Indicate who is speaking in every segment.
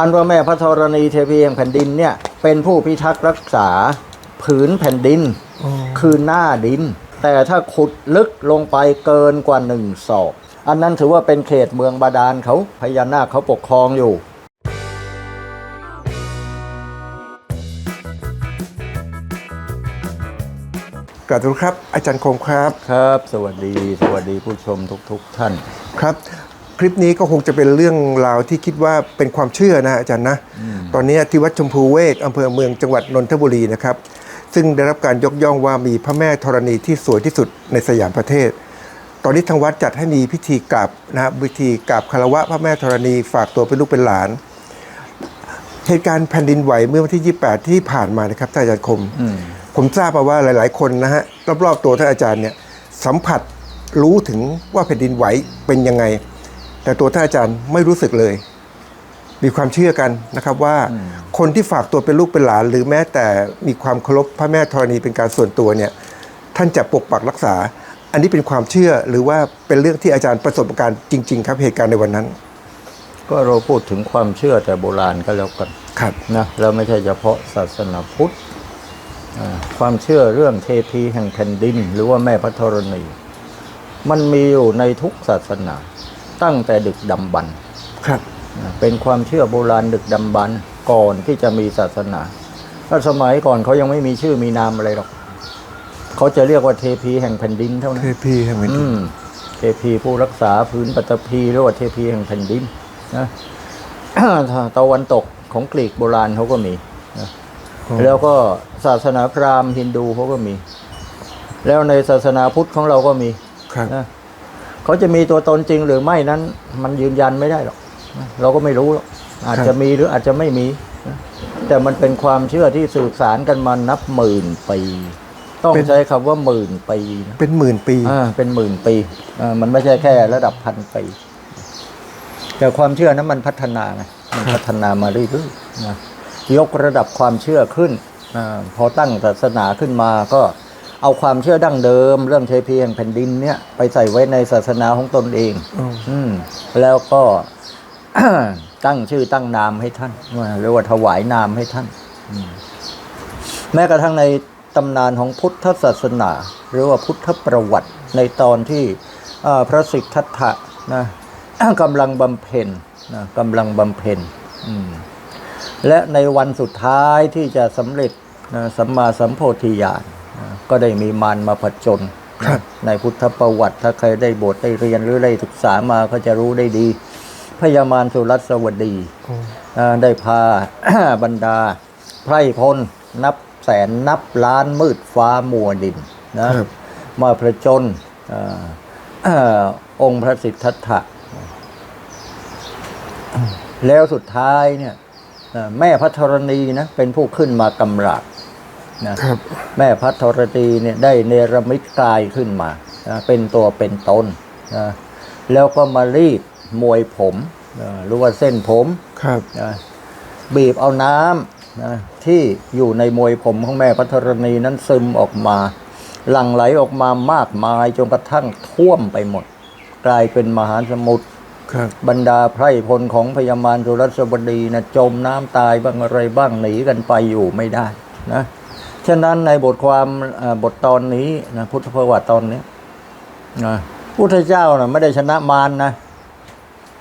Speaker 1: อันว่าแม่พระธรณีเทพีแห่งแผ่นดินเนี่ยเป็นผู้พิทักษ์รักษาผืนแผ่นดิน
Speaker 2: อ๋อ
Speaker 1: คือหน้าดิน แต่ถ้าขุดลึกลงไปเกินกว่าหนึ่งศอก อันนั้นถือว่าเป็นเขตเมืองบาดาลเขาพญานาคเขาปกครองอยู่
Speaker 2: กราบทูลครับ อาจารย์คมครับ
Speaker 1: ครับ สวัสดี สวัสดีผู้ชมทุก ๆ ท่าน
Speaker 2: ครับ คลิปนี้ก็คงจะเป็นเรื่องราวที่คิดว่าเป็นความเชื่อนะอาจารย์นะ ตอนนี้ที่วัดชมพูเวกอำเภอเมืองจังหวัดนนทบุรีนะครับ ซึ่งได้รับการยกย่องว่ามีพระแม่ธรณีที่สวยที่สุดในสยามประเทศ ตอนนี้ทางวัดจัดให้มีพิธีกราบนะครับพิธีกราบคารวะพระแม่ธรณีฝากตัวเป็นลูกเป็นหลาน เหตุการณ์แผ่นดินไหวเมื่อวันที่ 28 ที่ผ่านมานะครับท่านอาจารย์คม
Speaker 1: อืม
Speaker 2: ผมทราบมาว่าหลาย ๆ คนนะฮะรอบๆตัวท่านอาจารย์เนี่ยสัมผัสรู้ถึงว่าแผ่นดินไหวเป็นยังไง แต่ตัวท่านอาจารย์ไม่รู้สึกเลย มีความเชื่อกันนะครับว่าคนที่ฝากตัวเป็นลูกเป็นหลาน หรือแม้แต่มีความเคารพพระแม่ธรณีเป็นการส่วนตัวเนี่ยท่านจะปกปักรักษา อันนี้เป็นความเชื่อหรือว่าเป็นเรื่องที่อาจารย์ประสบการณ์จริง ๆ ครับเหตุการณ์ในวันนั้น
Speaker 1: ก็เราพูดถึงความเชื่อแต่โบราณก็แล้วกัน
Speaker 2: ครับ
Speaker 1: นะเราไม่ใช่เฉพาะศาสนาพุทธอ่าความเชื่อเรื่องเทพีแห่งแผ่นดิน หรือว่าแม่พระธรณี มันมีอยู่ในทุกศาสนา ตั้งแต่ดึกดำบรรพ์
Speaker 2: ครับ
Speaker 1: นะเป็นความเชื่อโบราณดึกดำบรรพ์ก่อนที่จะมีศาสนาถ้าสมัยก่อนเขายังไม่มีชื่อมีนามอะไรหรอกเขาจะเรียกว่าเทพีแห่งแผ่นดินเท่านั้น
Speaker 2: เทพีแห่งแผ่นดิ
Speaker 1: อื
Speaker 2: น
Speaker 1: มเทพีผู้รักษาพื้นปัตตภีหรือว่าเทพีแห่งแผ่นดินนะ ตะวันตกของกรีกโบราณเขาก็มีนะ
Speaker 2: อ๋อ
Speaker 1: แล้วก็ศาสนาพราหมณ์ฮินดูเขาก็มี แล้วในศาสนาพุทธของเราก็มี
Speaker 2: ครับ
Speaker 1: นะ เขาจะมีตัวตนจริงหรือไม่นั้น มันยืนยันไม่ได้หรอกนะเราก็ไม่รู้หรอกอาจจะมีหรืออาจจะไม่มีนะแต่มันเป็นความเชื่อที่สื่อสารกันมานับหมื่นปีต้องใช้คำว่าหมื่นปีนะ
Speaker 2: เป็นหมื่นปี
Speaker 1: อ่าเป็นหมื่นปีอ่ามันไม่ใช่แค่ระดับพันปีแต่ความเชื่อนั้นมันพัฒนาไงมันพัฒนามาเรื่อยๆนะยกระดับความเชื่อขึ้นอาพอตั้งศาสนาขึ้นมาก็ เอาความเชื่อดั้งเดิม เรื่องเทพีแห่งแผ่นดินเนี่ยไปใส่ไว้ในศาสนาของตนเอง
Speaker 2: อืม
Speaker 1: อืมแล้วก็ตั้งชื่อตั้งนามให้ท่านว่าเรียกว่าถวายนามให้ท่าน แม้กระทั่งในตำนานของพุทธศาสนา หรือว่าพุทธประวัติในตอนที่อ่าพระสิทธัตถะนะกำลังบำเพ็ญนะกำลังบำเพ็ญอืมและในวันสุดท้ายที่จะสำเร็จนะสัมมาสัมโพธิญาณนะ ก็ได้มีมารมาผจญ
Speaker 2: ครับ
Speaker 1: ในพุทธประวัติ ถ้าใครได้บทได้เรียนหรือได้ศึกษามาก็จะรู้ได้ดีพญามารสุรัสวดี
Speaker 2: อ๋อ
Speaker 1: อ่าได้พาบรรดา ไพร่พลนับแสนนับล้านมืดฟ้ามัวดินนะครับมาผจญอ่าอ่าองค์พระสิทธัตถะแล้วสุดท้ายเนี่ยอ่าแม่พัทรณีนะเป็นผู้ขึ้นมากำราบ นะครับ แม่พัทรณีเนี่ยได้เนรมิตกายขึ้นมานะเป็นตัวเป็นตนนะแล้วก็มารีดมวยผมนะหรือว่าเส้นผม
Speaker 2: ครับ
Speaker 1: นะบีบเอาน้ำนะที่อยู่ในมวยผมของแม่พัทรณีนั้นซึมออกมา หลั่งไหลออกมามากมายจนกระทั่งท่วมไปหมด กลายเป็นมหาสมุทร
Speaker 2: ครับ
Speaker 1: บรรดาไพร่พลของพญามารสุรสบดีนะจมน้ำตายบ้างอะไรบ้างหนีกันไปอยู่ไม่ได้นะ ฉะนั้นในบทความเอ่อบทตอนนี้นะพุทธประวัติตอนนี้นะพุทธเจ้านะไม่ได้ชนะมารนะ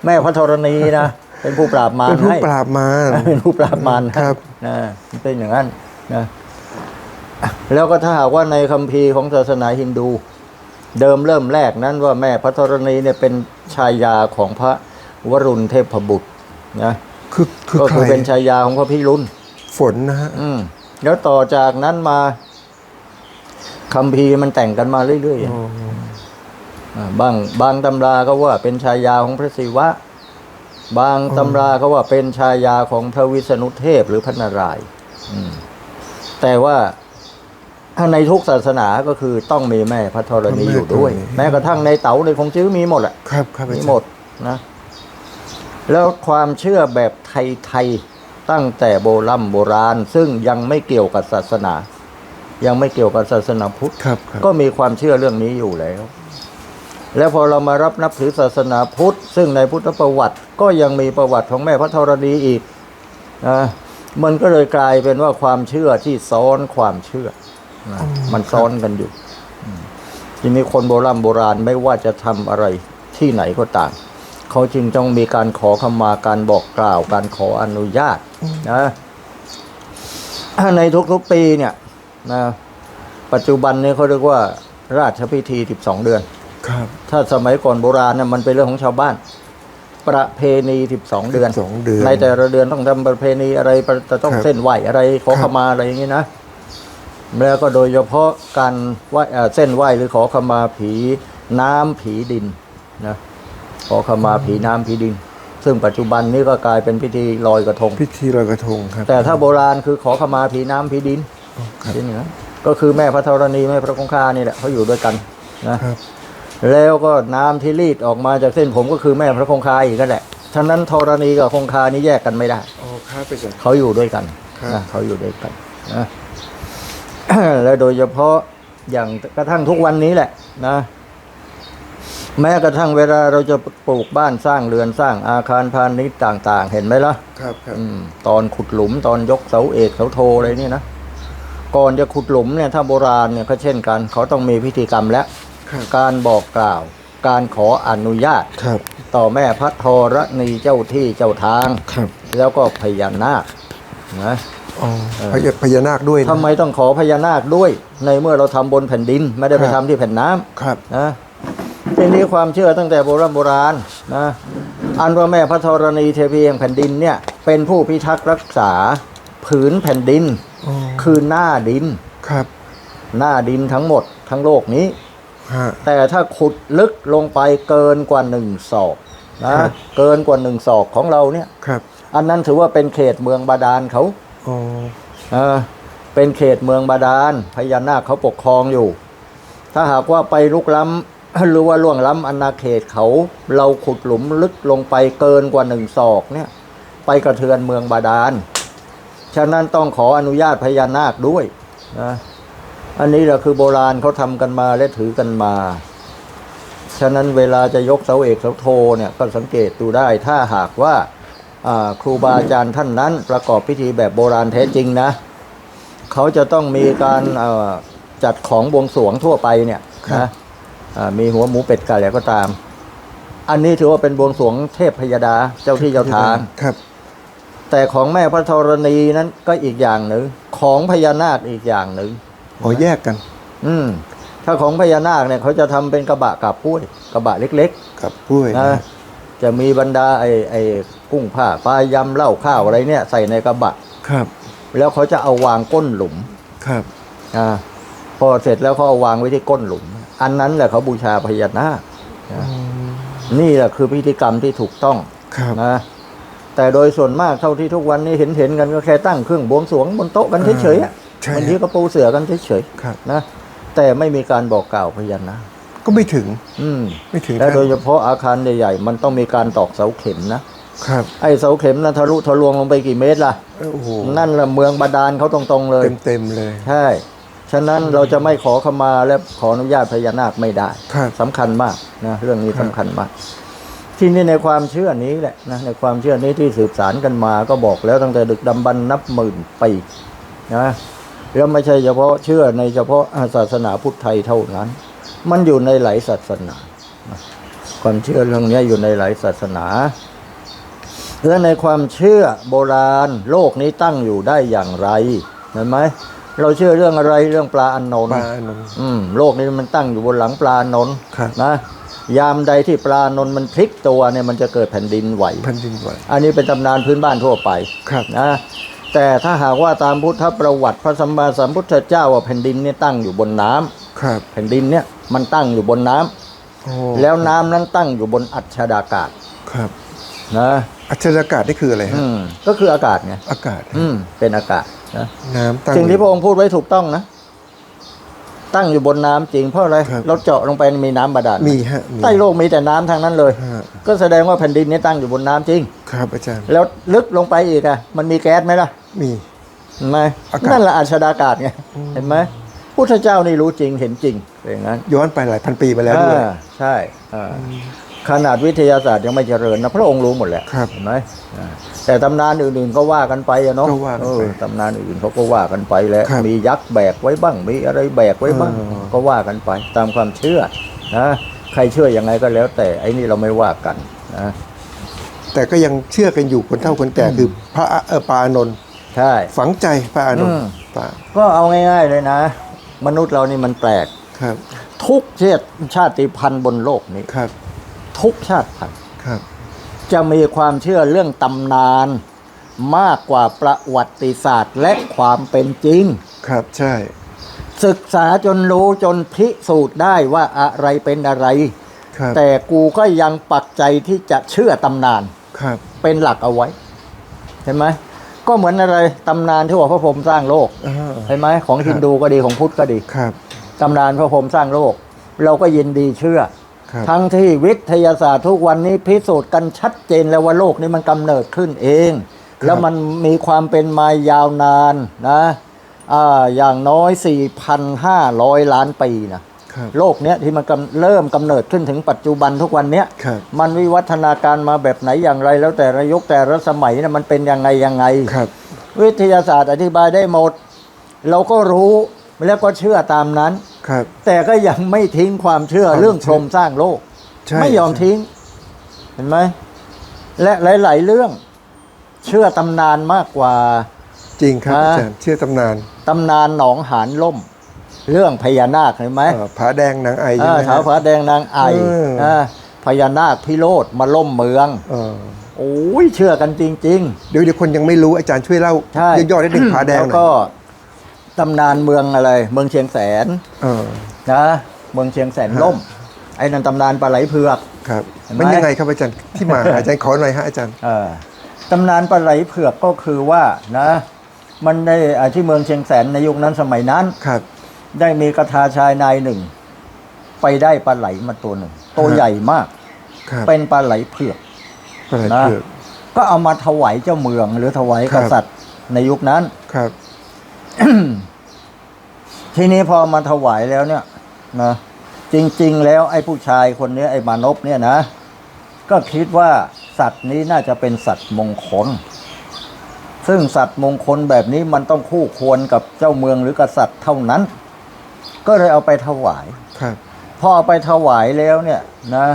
Speaker 1: แม่พระธรณีนะเป็นผู้ปราบมาร
Speaker 2: เป็นผู้
Speaker 1: ให้
Speaker 2: ปราบมาร
Speaker 1: เป็นผู้ปราบมาร
Speaker 2: ครับ
Speaker 1: นะมันเป็นอย่างนั้นนะแล้วก็ถ้าหากว่าในคัมภีร์ของศาสนาฮินดู เดิมเริ่มแรกนั้นว่าแม่พระธรณีเนี่ยเป็นชายาของพระวรุณเทพบุตรนะ
Speaker 2: คือคือ
Speaker 1: ก็
Speaker 2: ใคร
Speaker 1: คือเป็นชายาของพระพิรุณ
Speaker 2: ฝนนะฮะ
Speaker 1: อืม แล้วต่อจากนั้นมาคัมภีร์มันแต่งกันมาเรื่อยๆ
Speaker 2: อ๋อ
Speaker 1: อ่าบางบางตำราก็ว่าเป็นชายาของพระศิวะ บางตำราก็ว่าเป็นชายาของพระวิษณุเทพหรือพระนารายณ์อืมแต่ว่าถ้าในทุกศาสนาก็คือต้องมีแม่พระธรณีอยู่ด้วย แม้กระทั่งในเต๋าในคงจื้อมีหมดแหละ
Speaker 2: ครับครับอา
Speaker 1: มี
Speaker 2: จารย์
Speaker 1: หมดนะ แล้วความเชื่อแบบไทยๆ ตั้งแต่โบรำโบราณ ซึ่งยังไม่เกี่ยวกับศาสนา ยังไม่เกี่ยวกับศาสนาพุทธ
Speaker 2: ครับครับ
Speaker 1: ก็มีความเชื่อเรื่องนี้อยู่แล้ว แล้วพอเรามารับนับถือศาสนาพุทธ ซึ่งในพุทธประวัติก็ยังมีประวัติของแม่พระธรณีอีกนะมันก็เลยกลายเป็นว่าความเชื่อที่ซ้อนความเชื่อนะมันซ้อนกันอยู่อืมทีนี้คนโบราณโบราณไม่ว่าจะทำอะไรที่ไหนก็ตาม เขาจึงต้องมีการขอขมาการบอกกล่าวการขออนุญาตนะในทุกๆปีเนี่ยนะปัจจุบันนี้เขาเรียกว่า ราชพิธี12เดือน
Speaker 2: ครับ
Speaker 1: ถ้าสมัยก่อนโบราณเนี่ยมันเป็นเรื่องของชาวบ้าน ประเพณี12เดือน
Speaker 2: สองเดือน
Speaker 1: ในแต่ละเดือนต้องทำประเพณีอะไรจะต้อง
Speaker 2: ครับ
Speaker 1: เส้นไหวอะไรขอ
Speaker 2: ค
Speaker 1: ข
Speaker 2: รับ
Speaker 1: มาอะไรอย่างนี้นะแล้วก็โดยเฉพาะการไหวเอ่อเส้นไหวหรือขอขมาผีน้ำผีดินนะ ขอขมาผีน้ำผีดิน ซึ่งปัจจุบันนี้ก็กลายเป็นพิธีลอยกระทง
Speaker 2: พิธีลอยกระทงครับ
Speaker 1: แต่ถ้าโบราณคือขอขมาผีน้ำผีดิน
Speaker 2: ครับ
Speaker 1: ที่เหนือก็คือแม่พระธรณีแม่พระคงคานี่แหละเขาอยู่ด้วยกันนะครับแล้วก็น้ำที่รีดออกมาจากเส้นผมก็คือแม่พระคงคาอีกนั่นแหละฉะนั้นธรณีกับคงคานี่แยกกันไม่ได้
Speaker 2: อ๋อครับอาจารย์
Speaker 1: เขาอยู่ด้วยกัน
Speaker 2: ครับ
Speaker 1: นะเขาอยู่ด้วยกันนะและโดยเฉพาะอย่างกระทั่งทุกวันนี้แหละนะ แม้กระทั่งเวลาเราจะปลูกบ้านสร้างเรือนสร้างอาคารพาณิชย์ต่าง ๆ เห็นไหมล่ะ
Speaker 2: ครับครับ
Speaker 1: อืมตอนขุดหลุมตอนยกเสาเอกเสาโทอะไรนี่นะก่อนจะขุดหลุมเนี่ยถ้าโบราณเนี่ยก็เช่นกัน เขาต้องมีพิธีกรรมและ
Speaker 2: ครับ
Speaker 1: การบอกกล่าว การขออนุญาต
Speaker 2: ครับ
Speaker 1: ต่อแม่พระธรณีเจ้าที่เจ้าทาง
Speaker 2: ครับ
Speaker 1: แล้วก็พญานาคนะ
Speaker 2: อ๋อพญาพญานาคด้วยนะ
Speaker 1: ทำไมต้องขอพญานาคด้วย ในเมื่อเราทำบนแผ่นดิน ไม่ได้ไป
Speaker 2: ครั
Speaker 1: ทำ
Speaker 2: บ
Speaker 1: ที่แผ่นน้ำ
Speaker 2: ครับ
Speaker 1: นะ ทีนี้ความเชื่อตั้งแต่โบราณโบราณนะอันว่าแม่พระธรณีเทพีแห่งแผ่นดินเนี่ยเป็นผู้พิทักษ์รักษาผืนแผ่นดิน
Speaker 2: อ๋อ
Speaker 1: คือหน้าดิน
Speaker 2: ครับ
Speaker 1: หน้าดินทั้งหมดทั้งโลกนี้
Speaker 2: ฮะ
Speaker 1: แต่ถ้าขุดลึกลงไปเกินกว่าหนึ่งศอกนะครับ เกินกว่าหนึ่งศอกของเราเนี่ย
Speaker 2: ครับ
Speaker 1: อันนั้นถือว่าเป็นเขตเมืองบาดาลเขา
Speaker 2: อ๋อ
Speaker 1: เออเป็นเขตเมืองบาดาลพญานาคเขาปกครองอยู่ ถ้าหากว่าไปลุกล้ำ หรือว่าล่วงล้ำอาณาเขตเขา เราขุดหลุมลึกลงไปเกินกว่าหนึ่งศอกเนี่ย ไปกระเทือนเมืองบาดาล ฉะนั้นต้องขออนุญาตพญานาคด้วยนะอันนี้แหละคือโบราณเขาทำกันมาและถือกันมา ฉะนั้นเวลาจะยกเสาเอกเสาโทเนี่ยก็สังเกตดูได้ถ้าหากว่าครูบาอาจารย์ท่านนั้น ประกอบพิธีแบบโบราณแท้จริงนะเขาจะต้องมีการจัดของบวงสรวงทั่วไปเนี่ยนะอ่า มีหัวหมูเป็ดไก่อะไรก็ตาม อันนี้ถือว่าเป็นบวงสรวงเทพพยดาเจ้าที่เจ้าทาง
Speaker 2: ครับ
Speaker 1: แต่ของแม่พระธรณีนั้นก็อีกอย่างหนึ่งของพญานาคอีกอย่างหนึ่ง
Speaker 2: อ๋อแยกกัน
Speaker 1: อืมถ้าของพญานาคเนี่ยเขาจะทำเป็นกระบะกับพุ้ยกระบะเล็ก
Speaker 2: กับกล้วย
Speaker 1: ๆนะจะมีบรรดาไอ้ไอ้กุ้งผ้าปลายำเหล้าข้าวอะไรเนี่ย ใส่ในกระบะ
Speaker 2: ครับ
Speaker 1: แล้วเขาจะเอาวางก้นหลุม
Speaker 2: ครับ
Speaker 1: อ่าพอเสร็จแล้วเขาเอาวางไว้ที่ก้นหลุม อันนั้นแหละเขาบูชาพญานาค
Speaker 2: อืม
Speaker 1: นี่แหละคือพิธีกรรมที่ถูกต้อง
Speaker 2: ครับ
Speaker 1: นะแต่โดยส่วนมากเท่าที่ทุกวันนี้เห็นเห็นๆกันก็แค่ตั้งเครื่องบวงสรวงบนโต๊ะกันเฉยๆอะ
Speaker 2: ใช่
Speaker 1: บางทีก็ปูเสือกันเฉย
Speaker 2: ครับ
Speaker 1: ๆนะแต่ไม่มีการบอกกล่าวพญานาค
Speaker 2: ก็ไม่ถึง
Speaker 1: อืม
Speaker 2: ไม่ถึง
Speaker 1: และโดย
Speaker 2: ขั้น
Speaker 1: เฉพาะอาคารใหญ่ๆมันต้องมีการตอกเสาเข็มนะครับ ไอ้เสาเข็มนั้นทะลุทะลวงลงไปกี่เมตรล่ะ
Speaker 2: โอ้โห
Speaker 1: นั่นละเมืองบาดาลเขาตรงๆเลย
Speaker 2: เต็มเต็มๆเลย
Speaker 1: ใช่ ฉะนั้นเราจะไม่ขอขมาและขออนุญาตพญานาคไม่ได้
Speaker 2: ครับ
Speaker 1: สำคัญมากนะเรื่องนี้
Speaker 2: ครับ
Speaker 1: สำคัญมาก ที่นี่ในความเชื่อนี้แหละนะในความเชื่อนี้ที่สืบสารกันมาก็บอกแล้วตั้งแต่ดึกดำบรรพ์นับหมื่นปีนะแล้วไม่ใช่เฉพาะเชื่อในเฉพาะศาสนาพุทธไทยเท่านั้น มันอยู่ในหลายศาสนานะความเชื่อเรื่องนี้อยู่ในหลายศาสนา และในความเชื่อโบราณโลกนี้ตั้งอยู่ได้อย่างไรเห็นไหม เราเชื่อเรื่องอะไรเรื่องปลาอันนน
Speaker 2: ป
Speaker 1: ท์
Speaker 2: ลาอนนท์
Speaker 1: อืมโลกนี้มันตั้งอยู่บนหลังปลาโนน
Speaker 2: ครับ
Speaker 1: นะยามใดที่ปลาโนนมันพลิกตัวเนี่ยมันจะเกิดแผ่นดินไหว
Speaker 2: แผ่นดินไหว
Speaker 1: อันนี้เป็นตำนานพื้นบ้านทั่วไป
Speaker 2: ครับ
Speaker 1: นะแต่ถ้าหากว่าตามพุทธประวัติพระสัมมาสัมพุทธเจ้าว่าแผ่นดินเนี่ยตั้งอยู่บนน้ำ
Speaker 2: ครับ
Speaker 1: แผ่นดินเนี่ยมันตั้งอยู่บนน้ำ
Speaker 2: โอ้
Speaker 1: แล้วน้ำนั้นตั้งอยู่บนอัจฉดากาศ
Speaker 2: ครับ
Speaker 1: นะ
Speaker 2: อัจฉริยะนี่คืออะไรฮะ
Speaker 1: อืมก็คืออากาศไง
Speaker 2: อากาศ
Speaker 1: อืมเป็นอากาศ นะ
Speaker 2: น้ำตั้ง
Speaker 1: สิ่งที่พระองค์พูดไว้ถูกต้องนะ ตั้งอยู่บนน้ำจริงเพราะอะไร
Speaker 2: ครับ
Speaker 1: เราเจาะลงไปมีน้ำบาดาล
Speaker 2: มีฮะมี
Speaker 1: ใต้โลกมีแต่น้ำทางนั้นเลย
Speaker 2: ฮะ
Speaker 1: ก็แสดงว่าแผ่นดินนี้ตั้งอยู่บนน้ำจริง
Speaker 2: ครับอาจารย์
Speaker 1: แล้วลึกลงไปอีกอะมันมีแก๊สไหมล่ะ
Speaker 2: มี
Speaker 1: เห็นไหม
Speaker 2: อากาศ
Speaker 1: นั่นแหละอัชดากาศไง
Speaker 2: อืม
Speaker 1: เห็นไหมพุทธเจ้านี่รู้จริงเห็นจริงเป็นอย่างนั้น
Speaker 2: ย้อนไปหลายพันปีมาแล้วด้วย
Speaker 1: อ่าใช่อ่า ขนาดวิทยาศาสตร์ยังไม่เจริญนะพระองค์รู้หมดแหละ
Speaker 2: ครับ
Speaker 1: เห็นไหมอ่าแต่ตำนานอื่นๆก็ว่ากันไปอะเนาะ
Speaker 2: ก็ว่ากันไป
Speaker 1: เออตำนานอื่นเขาก็ว่ากันไปแหล้ว
Speaker 2: ครับ
Speaker 1: มียักษ์แบกไว้บ้าง มีอะไรแบกไว้บ้าง
Speaker 2: เออ
Speaker 1: ก็ว่ากันไปตามความเชื่อนะใครเชื่อยังไงก็แล้ว แต่ไอ้นี่เราไม่ว่ากันนะ
Speaker 2: แต่ก็ยังเชื่อกันอยู่คนเฒ่าคนแก่คือพระเออปาอานนท์
Speaker 1: ใช่
Speaker 2: ฝังใจพระอานน
Speaker 1: อื
Speaker 2: ท์
Speaker 1: ม
Speaker 2: ปา
Speaker 1: ก็เอาง่าย ๆเลยนะ มนุษย์เรานี่มันแปลก
Speaker 2: ครับ
Speaker 1: ทุกเชื้อชาติพันธุ์บนโลกนี้
Speaker 2: ครับ
Speaker 1: ทุกชาติพันธุ์
Speaker 2: ครับ
Speaker 1: จะมีความเชื่อเรื่องตำนานมากกว่าประวัติศาสตร์และความเป็นจริง
Speaker 2: ครับใช่
Speaker 1: ศึกษาจนรู้จนพิสูจน์ได้ว่าอะไรเป็นอะไร
Speaker 2: ครับ
Speaker 1: แต่กูก็ยังปักใจที่จะเชื่อตำนาน
Speaker 2: ครับ
Speaker 1: เป็นหลักเอาไว้ เห็นไหมก็เหมือนอะไรตำนานที่ว่าพระพรหมสร้างโลก
Speaker 2: อ่า
Speaker 1: เห็นไหมของฮินดูก็ดีของพุทธก็ดี
Speaker 2: ครับ
Speaker 1: ตำนานพระพรหมสร้างโลก เราก็ยินดีเชื่อ
Speaker 2: ครับ
Speaker 1: ทั้งที่วิทยาศาสตร์ทุกวันนี้พิสูจน์กันชัดเจนแล้วว่าโลกนี้มันกำเนิดขึ้นเอง แล้วมันมีความเป็นมายาวนานนะอ่าอย่างน้อย 4,500 ล้านปีนะครับโลกเนี้ยที่มันกำเริ่มกำเนิดขึ้นถึงปัจจุบันทุกวันเนี้ย
Speaker 2: ครับ
Speaker 1: มันวิวัฒนาการมาแบบไหนอย่างไร แล้วแต่ระยุคแต่ละสมัยนะมันเป็นยังไงยังไง
Speaker 2: ครับ
Speaker 1: วิทยาศาสตร์อธิบายได้หมด เราก็รู้แล้วก็เชื่อตามนั้น
Speaker 2: ครับ
Speaker 1: แต่ก็ยังไม่ทิ้งความเชื่อ
Speaker 2: ความ
Speaker 1: เรื่องพรหมสร้างโลก
Speaker 2: ใช่
Speaker 1: ไม่ยอม
Speaker 2: ใช่
Speaker 1: ทิ้ง เห็นไหม และหลาย ๆ เรื่อง เชื่อตำนานมากกว่า
Speaker 2: จริงครับ
Speaker 1: อ่า
Speaker 2: อาจารย์เชื่อตำนาน
Speaker 1: ตำนานหนองหานล่ม เรื่องพญานาคเห็นไหม
Speaker 2: เอ่อผาแดงนางไอใช่
Speaker 1: อ่า
Speaker 2: ไหม
Speaker 1: เท้าว
Speaker 2: ฮะ
Speaker 1: พระแดงนางไอ
Speaker 2: เอออ่า
Speaker 1: พญานาคพิโรธมาล่มเมือง
Speaker 2: เออ
Speaker 1: โอ้ยเชื่อกันจริง
Speaker 2: เดี๋ยวเดี๋ยวคนยังไม่รู้อาจารย์ช่วยเล่า
Speaker 1: ๆใช่
Speaker 2: ย่อๆได้หนึ่งผาแดง
Speaker 1: แล้ว
Speaker 2: หน่
Speaker 1: ก็
Speaker 2: อย
Speaker 1: ตำนานเมืองอะไร เมืองเชียงแสน
Speaker 2: เออ
Speaker 1: นะเมืองเชียงแสนล่ม ไอ้นั่นตำนานปลาไหลเผือก
Speaker 2: ครับ
Speaker 1: เห็นไหม
Speaker 2: มันยังไงครับอาจารย์ที่มา อาจารย์ขอหน่อยฮะอาจารย์
Speaker 1: เออตำนานปลาไหลเผือกก็คือว่านะ มันได้อ่าที่เมืองเชียงแสนในยุคนั้นสมัยนั้น
Speaker 2: ครับ
Speaker 1: ได้มีกระทาชายนายหนึ่ง ไปได้ปลาไหลมาตัวหนึ่งตัว
Speaker 2: ฮะ
Speaker 1: ใหญ่มาก
Speaker 2: ครับ
Speaker 1: เป็นปลาไหลเผือก
Speaker 2: ปลาไหล
Speaker 1: นะ
Speaker 2: เผือก
Speaker 1: ก็เอามาถวายเจ้าเมืองหรือถวาย
Speaker 2: ครั
Speaker 1: ก
Speaker 2: บ
Speaker 1: ษัตริย์ในยุคนั้น
Speaker 2: ครับ
Speaker 1: ทีนี้พอมาถวายแล้วเนี่ยนะจริง ๆ แล้วไอ้ผู้ชายคนนี้ไอ้มานพเนี่ยนะ ก็คิดว่าสัตว์นี้น่าจะเป็นสัตว์มงคล ซึ่งสัตว์มงคลแบบนี้มันต้องคู่ควรกับเจ้าเมืองหรือกษัตริย์เท่านั้น ก็เลยเอาไปถวาย
Speaker 2: ครับ
Speaker 1: พอเอาไปถวายแล้วเนี่ยนะ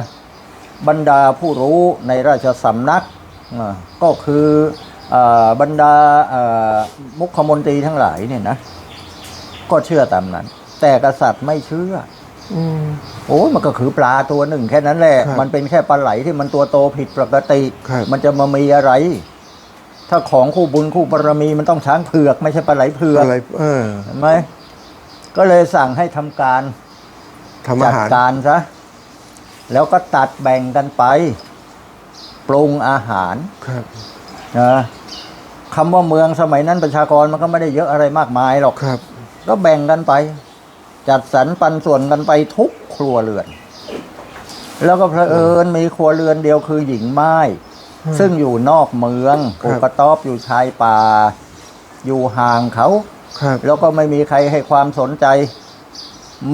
Speaker 1: บรรดาผู้รู้ในราชสำนักอ่าก็คืออา บรรดาอ่ามุขมนตรีทั้งหลายเนี่ยนะก็เชื่อตามนั้น แต่กษัตริย์ไม่เชื่อ
Speaker 2: อืม
Speaker 1: โอ้ยมันก็คือปลาตัวหนึ่งแค่นั้นแหละ
Speaker 2: ครับ
Speaker 1: มันเป็นแค่ปลาไหลที่มันตัวโตผิดปกติ
Speaker 2: ครับ
Speaker 1: มันจะมามีอะไร ถ้าของคู่บุญคู่บารมีมันต้องช้างเผือกไม่ใช่ปลาไหลเผือก
Speaker 2: อะไรเออ
Speaker 1: เห็นไหมก็เลยสั่งให้ทำการ
Speaker 2: ทำ
Speaker 1: จั
Speaker 2: อา
Speaker 1: ด
Speaker 2: หาร
Speaker 1: การซะแล้วก็ตัดแบ่งกันไป ปรุงอาหาร
Speaker 2: ครับ
Speaker 1: นะ คำว่าเมืองสมัยนั้นประชากรมันก็ไม่ได้เยอะอะไรมากมายหรอก
Speaker 2: ครับ
Speaker 1: ก็แบ่งกันไป จัดสรรปันส่วนกันไปทุกครัวเรือน แล้วก็เพอเอิญมีครัวเรือนเดียวคือหญิงไม้ซึ่งอยู่นอกเมือง
Speaker 2: ครับ
Speaker 1: ปลูกกระต๊อบอยู่ชายป่า อยู่ห่างเขา
Speaker 2: ครับ
Speaker 1: แล้วก็ไม่มีใครให้ความสนใจ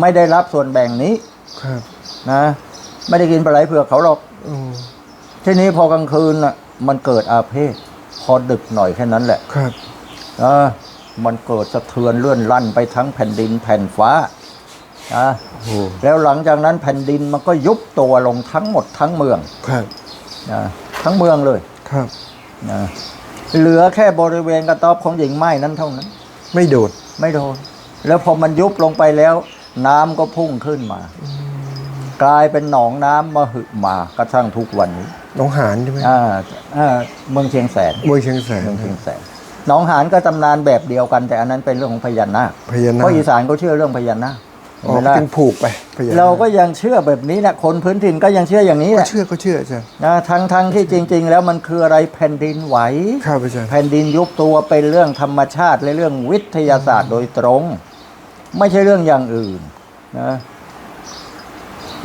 Speaker 1: ไม่ได้รับส่วนแบ่งนี้
Speaker 2: ครับ
Speaker 1: นะ ไม่ได้กินปลาไหลเผือกเขาหรอก
Speaker 2: อืม
Speaker 1: ทีนี้พอกลางคืนน่ะมันเกิดอาเพศพ อดึกหน่อยแค่นั้นแหละ
Speaker 2: ครับ
Speaker 1: เออมันเกิดสะเทือนเลื่อนลั่นไปทั้งแผ่นดินแผ่นฟ้านะ
Speaker 2: โอ้โห
Speaker 1: แล้วหลังจากนั้นแผ่นดินมันก็ยุบตัวลงทั้งหมดทั้งเมือง
Speaker 2: ครับ
Speaker 1: นะทั้งเมืองเลย
Speaker 2: ครับ
Speaker 1: นะเหลือแค่บริเวณกระต๊อบของหญิงไม้นั้นเท่านั้น
Speaker 2: ไม่โดด
Speaker 1: ไม่โดนแล้วพอมันยุบลงไปแล้ว น้ำก็พุ่งขึ้นมา กลายเป็นหนองน้ำมหึมากระทั่งทุกวันนี้
Speaker 2: น้องหานใช่ไหม
Speaker 1: อ่าอ่าเมืองเชียงแสน
Speaker 2: มวยเชียงแสน
Speaker 1: เมืองเชียงแสนหนองหานก็ตำนานแบบเดียวกัน แต่อันนั้นเป็นเรื่องของพญานาค
Speaker 2: พญานา
Speaker 1: เพ
Speaker 2: ค
Speaker 1: ราะอีสานเขาเชื่อเรื่องพญานาค
Speaker 2: อ๋อ
Speaker 1: เห็นไหม
Speaker 2: จึงผูกไปพญานาค
Speaker 1: เราก็ยังเชื่อแบบนี้นะคนพื้นถิ่นก็ยังเชื่ออย่างนี้แห
Speaker 2: ก็
Speaker 1: ละ
Speaker 2: เชื่อก็เชื่ออาจารย์
Speaker 1: นะทั้งทั้งที่จริง ๆ แล้วมันคืออะไรแผ่นดินไหว
Speaker 2: ครับอาจารย์
Speaker 1: แผ่นดินยุบตัวเป็นเรื่องธรรมชาติและเรื่องวิทยาศาสตร์โดยตรง ไม่ใช่เรื่องอย่างอื่นนะ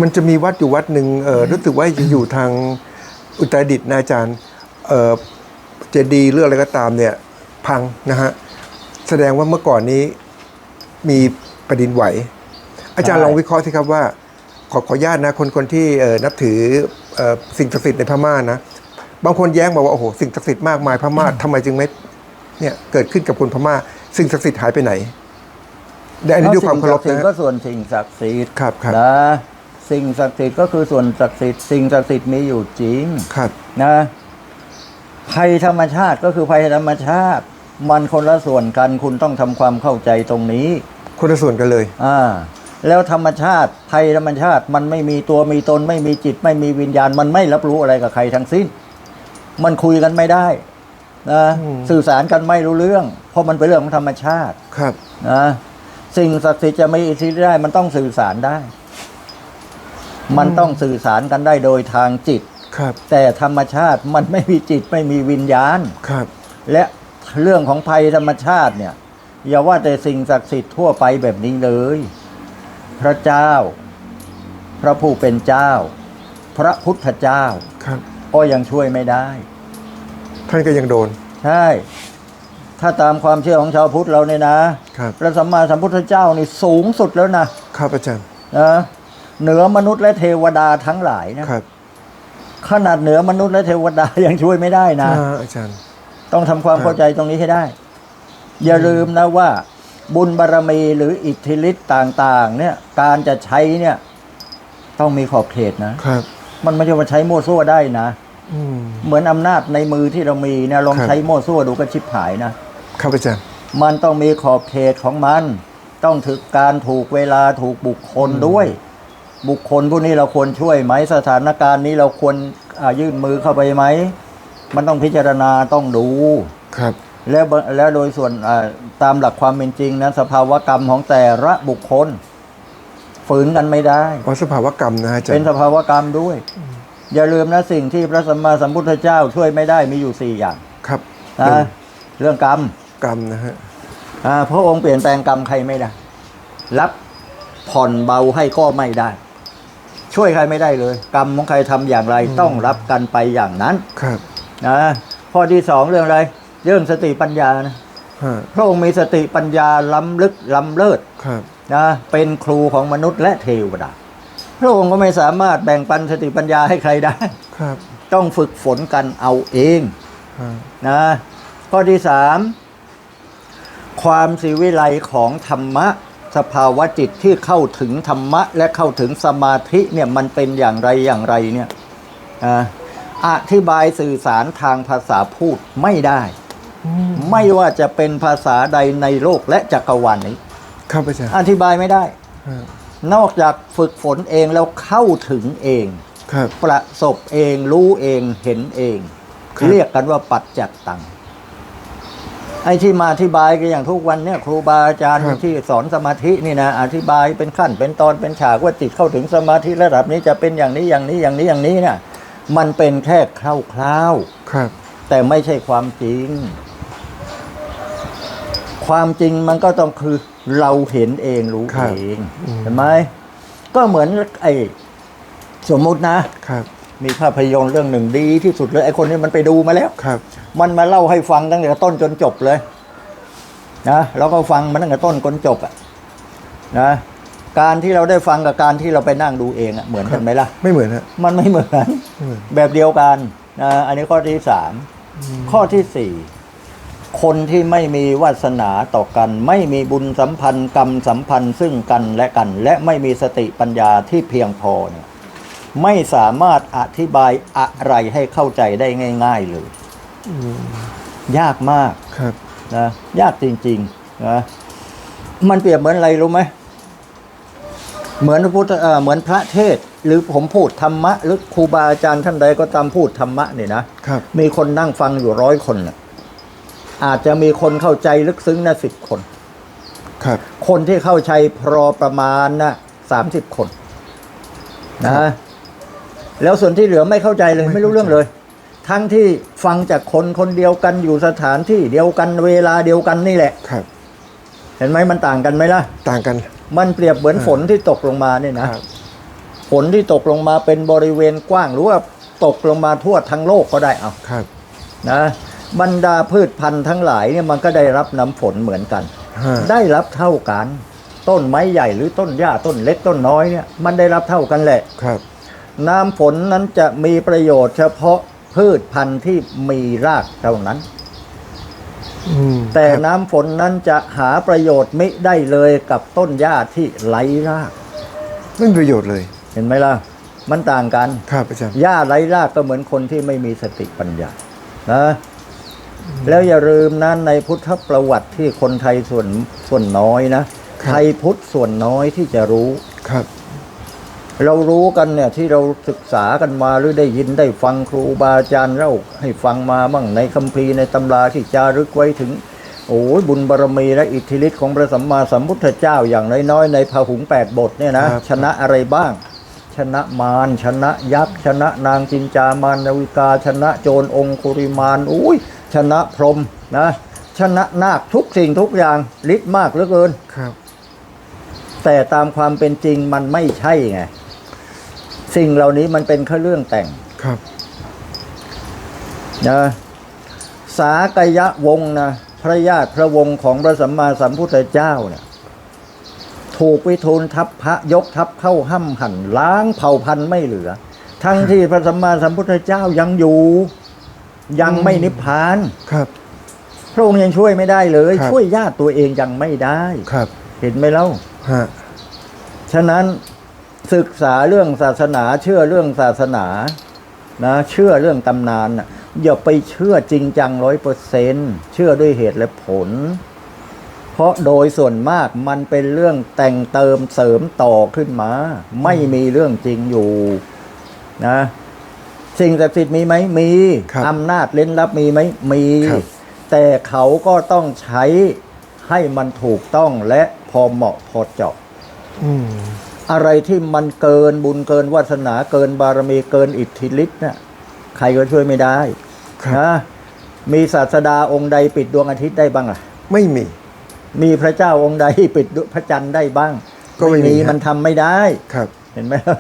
Speaker 2: มันจะมีวัดอยู่วัดหนึ่งเออรู้สึกว่าจะอยู่ทาง อุตรดิตถ์นะอาจารย์เออเจดีย์หรืออะไรก็ตามเนี่ยพังนะฮะแสดงว่าเมื่อก่อนนี้มีแผ่นดินไหว อาจารย์ลองวิเคราะห์สิครับว่า ขอขออนุญาตนะคนคนที่เออนับถือเอ่อสิ่งศักดิ์สิทธิ์ในพม่านะบางคนแย้งบอกว่าโอ้โหสิ่งศักดิ์สิทธิ์มากมายพม่าทำไมจึงไม่เนี่ยเกิดขึ้นกับคนพม่า สิ่งศักดิ์สิทธิ์หายไปไหนแต่อันนี้ด้วยความเคารพ
Speaker 1: สิ่งศักดิ์สิท
Speaker 2: นะ
Speaker 1: ธิ์ก็ส่วนสิ่งศักดิ์สิทธิ์
Speaker 2: ครับครับ
Speaker 1: นะ สิ่งศักดิ์สิทธิ์ก็คือส่วนศักดิ์สิทธิ์สิ่งศักดิ์สิทธิ์มีอยู่จริง
Speaker 2: ครับ
Speaker 1: นะภัยธรรมชาติก็คือภัยธรรมชาติ มันคนละส่วนกันคุณต้องทำความเข้าใจตรงนี้
Speaker 2: คนละส่วนกันเลย
Speaker 1: อ่า แล้วธรรมชาติภัยธรรมชาติมันไม่มีตัวมีตน ไม่มีจิต ไม่มีวิญญาณ มันไม่รับรู้อะไรกับใครทั้งสิ้น มันคุยกันไม่ได้นะ
Speaker 2: อืม
Speaker 1: สื่อสารกันไม่รู้เรื่อง เพราะมันเป็นเรื่องของธรรมชาติ
Speaker 2: ครับ
Speaker 1: นะสิ่งศักดิ์สิทธิ์จะมีอิทธิฤทธิ์ได้ มันต้องสื่อสารได้ มันต้องสื่อสารกันได้โดยทางจิต
Speaker 2: ครับ
Speaker 1: แต่ธรรมชาติมันไม่มีจิตไม่มีวิญญาณ
Speaker 2: ครับ
Speaker 1: และเรื่องของภัยธรรมชาติเนี่ยอย่าว่าแต่สิ่งศักดิ์สิทธิ์ทั่วไปแบบนี้เลย พระเจ้า พระผู้เป็นเจ้า พระพุทธเจ้า
Speaker 2: ครับ
Speaker 1: ก็ยังช่วยไม่ได้
Speaker 2: ท่านก็ยังโดน
Speaker 1: ใช่ ถ้าตามความเชื่อของชาวพุทธเราเนี่ยนะครับ พระสัมมาสัมพุทธเจ้านี่สูงสุดแล้วนะครับ
Speaker 2: อาจารย์
Speaker 1: นะ เหนือมนุษย์และเทวดาทั้งหลายนะครับ ขนาดเหนือมนุษย์และเทวดายังช่วยไม่ได้นะ
Speaker 2: อ่าอาจารย์
Speaker 1: ต้องทำความ
Speaker 2: ครับ
Speaker 1: เข้าใจตรงนี้ให้ได้ อย่าลืมนะว่า บุญบารรมีหรืออิทธิฤทธิ์ต่าง ๆ เนี่ย การจะใช้เนี่ย ต้องมีขอบเขตนะ
Speaker 2: ครับ
Speaker 1: มันไม่ใช่ว่าใช้มั่วซั่วได้นะ
Speaker 2: อืม
Speaker 1: เหมือนอำนาจในมือที่เรามีเนี่ยลอง
Speaker 2: ครับ
Speaker 1: ใช้มั่วซั่วดูก็ชิบหายนะ
Speaker 2: ครับอาจารย์
Speaker 1: มันต้องมีขอบเขตของมัน ต้องถึกการถูกเวลาถูกบุคคลด้วย บุคคลพวกนี้เราควรช่วยไหมสถานการณ์นี้เราควรอ่ายื่นมือเข้าไปไหม มันต้องพิจารณาต้องดู
Speaker 2: ครับ
Speaker 1: แล้วบแล้วโดยส่วนอ่าตามหลักความเป็นจริงนะสภาวกรรมของแต่ละบุคคล ฝืนกันไม่ได้
Speaker 2: อ๋อสภาวกรรมนะอาจาร
Speaker 1: เป็น
Speaker 2: ย์
Speaker 1: สภาวกรรมด้วย อย่าลืมนะสิ่งที่พระสัมมาสัมพุทธเจ้าช่วยไม่ได้มีอยู่สี่อย่าง
Speaker 2: ครับ
Speaker 1: นะเรื่องกรรม
Speaker 2: กรรมนะฮะ
Speaker 1: อ่าพระองค์เปลี่ยนแปลงกรรมใครไม่ได้ รับผ่อนเบาให้ก็ไม่ได้ ช่วยใครไม่ได้เลย กรรมของใครทำอย่างไรต้องรับกันไปอย่างนั้น
Speaker 2: ครับ
Speaker 1: นะข้อที่สองเรื่องอะไร เรื่องสติปัญญานะ
Speaker 2: ฮะ
Speaker 1: พระองค์มีสติปัญญาล้ำลึกล้ำเลิศ
Speaker 2: ครับ
Speaker 1: นะเป็นครูของมนุษย์และเทวดาพระองค์ก็ไม่สามารถแบ่งปันสติปัญญาให้ใครได้
Speaker 2: ครับ
Speaker 1: ต้องฝึกฝนกันเอาเอง
Speaker 2: ฮะ
Speaker 1: นะข้อที่สามความสิวิไลของธรรมะ สภาวะจิตที่เข้าถึงธรรมะ และเข้าถึงสมาธิเนี่ยมันเป็นอย่างไรอย่างไรเนี่ยอ่าอธิบายสื่อสารทางภาษาพูดไม่ได้
Speaker 2: อืม
Speaker 1: ไม่ว่าจะเป็นภาษาใดในโลกและจักรวาลนี้
Speaker 2: ครับอาจารย์
Speaker 1: อธิบายไม่ได้
Speaker 2: ฮะ
Speaker 1: นอกจากฝึกฝนเองแล้วเข้าถึงเอง
Speaker 2: ครับ
Speaker 1: ประสบเองรู้เองเห็นเอง
Speaker 2: ครับ
Speaker 1: เรียกกันว่าปัจจัตตัง ไอ้ที่มาอธิบายกันอย่างทุกวันเนี่ยครูบาอาจารย์ที่สอนสมาธินี่นะอธิบายเป็นขั้นเป็นตอนเป็นฉากว่าจิตเข้าถึงสมาธิระดับนี้จะเป็นอย่างนี้อย่างนี้อย่างนี้อย่างนี้เนี่ยมันเป็นแค่คร่าวๆ
Speaker 2: ครับ
Speaker 1: แต่ไม่ใช่ความจริง ความจริงมันก็ต้องคือเราเห็นเองรู้
Speaker 2: ครับ
Speaker 1: เอง
Speaker 2: อืม
Speaker 1: เห็นไหมก็เหมือนไอ้สมมุตินะ
Speaker 2: ครับ
Speaker 1: มีภาพยนตร์เรื่องหนึ่งดีที่สุดเลยไอ้คนนี้มันไปดูมาแล้ว
Speaker 2: ครับ
Speaker 1: มันมาเล่าให้ฟังตั้งแต่ต้นจนจบเลยนะแล้วก็ฟังมันตั้งแต่ต้นจนจบอะนะการที่เราได้ฟังกับการที่เราไปนั่งดูเองอะเหมือนกันไหมล่ะ
Speaker 2: ไม่เหมือนฮะ
Speaker 1: มันไม่เหมือน
Speaker 2: ไม่เหมือน
Speaker 1: แบบเดียวกันนะอันนี้ข้อที่สามข้อที่สี่คนที่ไม่มีวาสนาต่อกัน ไม่มีบุญสัมพันธ์กรรมสัมพันธ์ซึ่งกันและกัน และไม่มีสติปัญญาที่เพียงพอเนี่ย ไม่สามารถอธิบายอะไรให้เข้าใจได้ง่าย ๆ เลย
Speaker 2: อืม
Speaker 1: ยากมาก
Speaker 2: ครับ
Speaker 1: นะยากจริงๆนะมันเปรียบเหมือนอะไรรู้ไหมเหมือนพระพุทธเอ่อเหมือนพระเทศน์หรือผมพูดธรรมะ หรือครูบาอาจารย์ท่านใดก็ตามพูดธรรมะเนี่ยนะครับ มีคนนั่งฟังอยู่ร้อยคนน่ะอาจจะมีคนเข้าใจลึกซึ้งนะสิบคน
Speaker 2: ครับ
Speaker 1: คนที่เข้าใจพอประมาณนะสามสิบคน
Speaker 2: ครั
Speaker 1: นะ
Speaker 2: บ
Speaker 1: แล้วส่วนที่เหลือไม่เข้าใจเลย
Speaker 2: ไม่
Speaker 1: ไม่รู้เรื่องเลย ทั้งที่ฟังจากคนคนเดียวกันอยู่สถานที่เดียวกันเวลาเดียวกันนี่แหละ
Speaker 2: ครับ
Speaker 1: เห็นไหมมันต่างกันไหมล่ะ
Speaker 2: ต่างกัน
Speaker 1: มันเปรียบเหมือน
Speaker 2: อ่า
Speaker 1: ฝนที่ตกลงมาเนี่ยนะครับฝนที่ตกลงมาเป็นบริเวณกว้างหรือว่าตกลงมาทั่วทั้งโลกก็ได้เอา
Speaker 2: ครับ
Speaker 1: นะบรรดาพืชพันธุ์ทั้งหลายเนี่ยมันก็ได้รับน้ำฝนเหมือนกัน
Speaker 2: ฮะ
Speaker 1: ได้รับเท่ากัน ต้นไม้ใหญ่หรือต้นหญ้าต้นเล็กต้นน้อยเนี่ยมันได้รับเท่ากันแหละ
Speaker 2: ครับ
Speaker 1: น้ำฝนนั้นจะมีประโยชน์เฉพาะพืชพันธุ์ที่มีรากเท่านั้น
Speaker 2: อืม
Speaker 1: แต่
Speaker 2: ครับ
Speaker 1: น้ำฝนนั้นจะหาประโยชน์ไม่ได้เลยกับต้นหญ้าที่ไร้ราก
Speaker 2: ไม่มีประโยชน์เลย
Speaker 1: เห็นไหมล่ะ มันต่างกัน
Speaker 2: ครับอาจารย์
Speaker 1: หญ้าไร้รากก็เหมือนคนที่ไม่มีสติปัญญานะแล้วอย่าลืมนะในพุทธประวัติที่คนไทยส่วนส่วนน้อยนะไทยพุทธส่วนน้อยที่จะรู้
Speaker 2: ครับ
Speaker 1: เรารู้กันเนี่ยที่เราศึกษากันมาหรือได้ยินได้ฟังครูบาอาจารย์เล่าให้ฟังมาบ้างในคัมภีร์ในตำราที่จารึกไว้ถึง โอ้ยบุญบารมีและอิทธิฤทธิ์ของพระสัมมาสัมพุทธเจ้าอย่างน้อยๆในพหุงแปดบทเนี่ยนะครับชนะอะไรบ้าง ชนะมารชนะยักษ์ชนะนางจินจามารนาวิกา ชนะโจรองคุริมานอุ้ยชนะพรหมนะชนะนาคทุกสิ่งทุกอย่างฤทธิ์มากเหลือเกิน
Speaker 2: ครับ
Speaker 1: แต่ตามความเป็นจริงมันไม่ใช่ไง สิ่งเหล่านี้มันเป็นแค่เรื่องแต่ง
Speaker 2: ครับ
Speaker 1: นะสากยะวงศ์นะพระญาติพระวงศ์ของพระสัมมาสัมพุทธเจ้าเนี่ยถูกวิทูลทัพพระยกทัพเข้าห้ำหั่นล้างเผ่าพันธุ์ไม่เหลือ ทั้งที่พระสัมมาสัมพุทธเจ้ายังอยู่ ยังไม่นิพพาน
Speaker 2: ครับ
Speaker 1: พระองค์ยังช่วยไม่ได้เลย
Speaker 2: ครับ
Speaker 1: ช่วยญาติตัวเองยังไม่ได้
Speaker 2: ครับ
Speaker 1: เห็นไหมเล่า
Speaker 2: ฮะ
Speaker 1: ฉะนั้น ศึกษาเรื่องศาสนาเชื่อเรื่องศาสนานะเชื่อเรื่องตำนานน่ะอย่าไปเชื่อจริงจังร้อยเปอร์เซนเชื่อด้วยเหตุและผล เพราะโดยส่วนมากมันเป็นเรื่องแต่งเติมเสริมต่อขึ้นมา ไม่มีเรื่องจริงอยู่นะสิ่งศักดิ์สิทธิ์มีไหมมี
Speaker 2: ครับ
Speaker 1: อำนาจเล่นลับมีไหมมี
Speaker 2: ครับ
Speaker 1: แต่เขาก็ต้องใช้ให้มันถูกต้องและพอเหมาะพอเจาะ
Speaker 2: อืม
Speaker 1: อะไรที่มันเกินบุญเกินวาสนาเกินบารมีเกินอิทธิฤทธิ์เนี่ยใครก็ช่วยไม่ได้
Speaker 2: ครับ
Speaker 1: นะมีศาสดาองค์ใดปิดดวงอาทิตย์ได้บ้างล่ะ
Speaker 2: ไม่มี
Speaker 1: มีพระเจ้าองค์ใดปิดดวงพระจันทร์ได้บ้าง
Speaker 2: ก็ไม่มีฮะ
Speaker 1: มันทำไม่ได้
Speaker 2: ครับ
Speaker 1: เห็นไหมล่ะ